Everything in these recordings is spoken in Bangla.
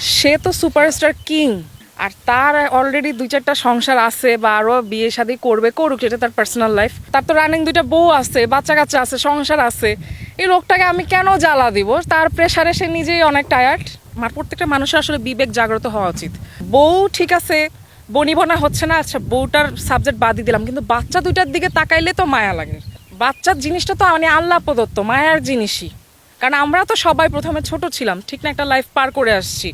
সে তো সুপারস্টার কিং। আর তার অলরেডি দুই চারটা সংসার আছে বা আরও বিয়ে শাদি করবে, করুক সেটা তার পার্সোনাল লাইফ তার তো রানিং দুইটা বউ আছে বাচ্চা কাচ্চা আছে, সংসার আছে। এই লোকটাকে আমি কেন জ্বালা দিব? তার প্রেশারে সে নিজেই অনেক টায়ার্ড আমার প্রত্যেকটা মানুষের আসলে বিবেক জাগ্রত হওয়া উচিত। বউ ঠিক আছে, বনিবনা হচ্ছে না আচ্ছা বউটার সাবজেক্ট বাদই দিলাম, কিন্তু বাচ্চা দুইটার দিকে তাকাইলে তো মায়া লাগে। বাচ্চার জিনিসটা তো মানে আল্লাহ প্রদত্ত, মায়ার জিনিসই। কারণ আমরা তো সবাই প্রথমে ছোট ছিলাম, ঠিক না? একটা লাইফ পার করে আসছি।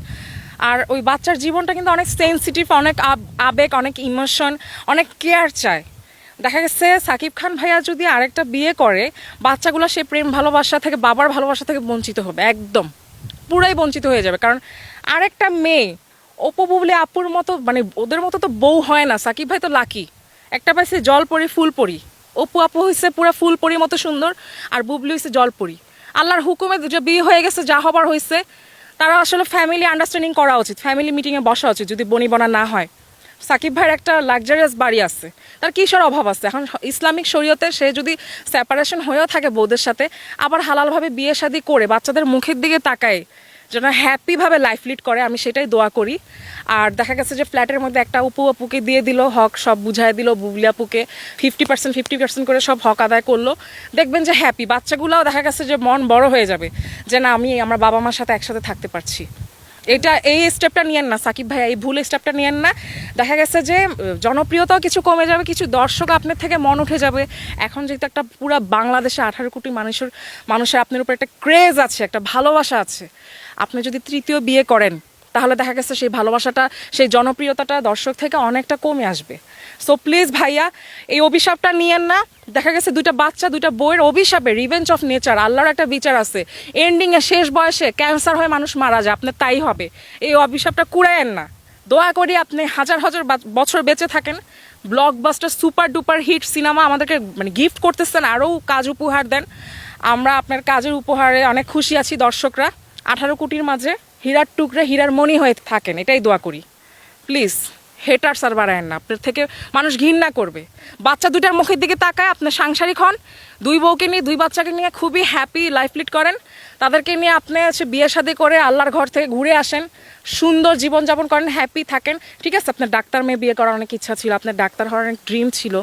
আর ওই বাচ্চার জীবনটা কিন্তু অনেক সেন্সিটিভ অনেক আব- আবেগ, অনেক ইমোশন অনেক কেয়ার চায়। দেখা গেছে, সাকিব খান ভাইয়া যদি আরেকটা বিয়ে করে, বাচ্চাগুলো সে প্রেম ভালোবাসা থেকে, বাবার ভালোবাসা থেকে বঞ্চিত হবে, একদম। পুরাই বঞ্চিত হয়ে যাবে। কারণ আরেকটা মেয়ে, অপু বুবলি আপুর মতো মানে ওদের মতো তো বউ হয় না। সাকিব ভাই তো লাকি একটা পাইছে জল পরি ফুল পরি অপু আপু হয়েছে পুরো ফুল পরির মতো সুন্দর, আর বুবলি হয়েছে জল পরি আল্লাহর হুকুমে যে বিয়ে হয়ে গেছে, যা হবার হয়েছে তারা আসলে ফ্যামিলি আন্ডারস্ট্যান্ডিং করা উচিত ফ্যামিলি মিটিংয়ে বসা উচিত, যদি বনি বনা না হয়। সাকিব ভাইয়ের একটা লাক্সারিয়াস বাড়ি আছে, তার কিসের অভাব আছে? এখন ইসলামিক শরীয়তে সে যদি সেপারেশন হয়েও থাকে বৌদের সাথে, আবার হালালভাবে বিয়ে শাদি করে বাচ্চাদের মুখের দিকে তাকায় যেন হ্যাপিভাবে লাইফ লিড করে, আমি সেটাই দোয়া করি। আর দেখা গেছে যে ফ্ল্যাটের মধ্যে একটা উপু আপুকে দিয়ে দিল, হক সব বুঝাই দিল বুবলি আপুকে। ফিফটি পার্সেন্ট ফিফটি পার্সেন্ট করে সব হক আদায় করল। দেখবেন যে হ্যাপি বাচ্চাগুলোও দেখা গেছে যে মন বড় হয়ে যাবে যে না, আমি আমার বাবা মার সাথে একসাথে থাকতে পারছি। এটা এই স্টেপটা নিয়েন না, সাকিব ভাইয়া, এই ভুল স্টেপটা নিয়েন না। দেখা গেছে যে জনপ্রিয়তাও কিছু কমে যাবে, কিছু দর্শক আপনার থেকে মন উঠে যাবে। এখন যেহেতু একটা পুরো বাংলাদেশে আঠারো কোটি মানুষের মানুষের আপনার উপর একটা ক্রেজ আছে, একটা ভালোবাসা আছে। আপনি যদি তৃতীয় বিয়ে করেন তাহলে দেখা গেছে সেই ভালোবাসাটা, সেই জনপ্রিয়তাটা দর্শক থেকে অনেকটা কমে আসবে। সো প্লিজ ভাইয়া, এই অভিশাপটা নিয়েন না। দেখা গেছে দুইটা বাচ্চা, দুইটা বইয়ের অভিশাপে রিভেঞ্জ অফ নেচার আল্লাহর একটা বিচার আছে। এন্ডিংয়ে শেষ বয়সে ক্যান্সার হয়ে মানুষ মারা যায়, আপনার তাই হবে। এই অভিশাপটা কুড়ায়েন না। দোয়া করি আপনি হাজার হাজার বছর বেঁচে থাকেন। Blockbuster super duper hit cinema আমাদেরকে মানে গিফট করতেছেন, আরও কাজ উপহার দেন। আমরা আপনার কাজের উপহারে অনেক খুশি আছি দর্শকরা। আঠারো কোটির মাঝে হীরার টুকরে হীরার মনি হয়ে থাকেন, এটাই দোয়া করি। প্লিজ হেটার্স আর বাড়ায়েন না। আপনার থেকে মানুষ ঘৃণা করবে। বাচ্চা দুইটার মুখের দিকে তাকায় আপনার সাংসারিক হন। দুই বউকে নিয়ে, দুই বাচ্চাকে নিয়ে খুবই হ্যাপি লাইফ লিড করেন। তাদেরকে নিয়ে আপনি হচ্ছে বিয়ে শাদি করে আল্লাহর ঘর থেকে ঘুরে আসেন। সুন্দর জীবনযাপন করেন হ্যাপি থাকেন। ঠিক আছে, আপনার ডাক্তার মেয়ে বিয়ে করার অনেক ইচ্ছা ছিল, আপনার ডাক্তার হওয়ার অনেক ড্রিম ছিল।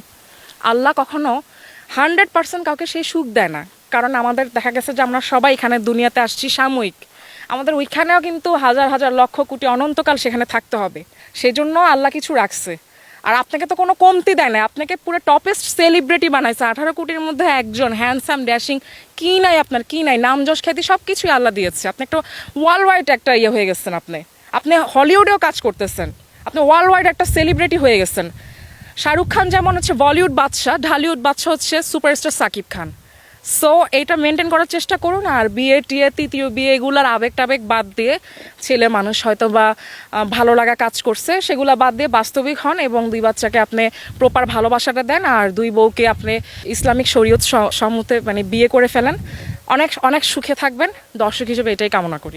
আল্লাহ কখনো হান্ড্রেড পার্সেন্ট কাউকে সেই সুখ দেয় না। কারণ আমাদের দেখা গেছে যে আমরা সবাই এখানে দুনিয়াতে আসছি সাময়িক। আমাদের ওইখানেও কিন্তু হাজার হাজার লক্ষ কোটি অনন্তকাল সেখানে থাকতে হবে। সেই জন্য আল্লাহ কিছু রাখছে। আর আপনাকে তো কোনো কমতি দেয় না। আপনাকে পুরো টপেস্ট সেলিব্রিটি বানাইছে। আঠারো কোটির মধ্যে একজন হ্যান্ডসাম, ড্যাশিং, কি নাই আপনার, কি নাই, নাম যশ খ্যাতি সব কিছুই আল্লাহ দিয়েছে। আপনি একটা ওয়ার্ল্ড ওয়াইড একটা ইয়ে হয়ে গেছেন আপনি। আপনি হলিউডেও কাজ করতেছেন। আপনি ওয়ার্ল্ড ওয়াইড একটা সেলিব্রিটি হয়ে গেছেন। শাহরুখ খান যেমন হচ্ছে বলিউড বাদশা ঢালিউড বাদশাহ হচ্ছে সুপারস্টার সাকিব খান। সো এটা মেনটেন করার চেষ্টা করুন আর বিয়ে, টিয়ে, তৃতীয় বিয়ে এগুলার আবেগ টাবেগ বাদ দিয়ে ছেলে মানুষ হয়তো বা ভালো লাগা কাজ করছে, সেগুলো বাদ দিয়ে বাস্তবিক হন এবং দুই বাচ্চাকে আপনি প্রপার ভালোবাসাটা দেন আর দুই বউকে আপনি ইসলামিক শরীয়ত সম্মতে মানে বিয়ে করে ফেলেন। অনেক অনেক সুখে থাকবেন। দর্শক হিসেবে এটাই কামনা করি।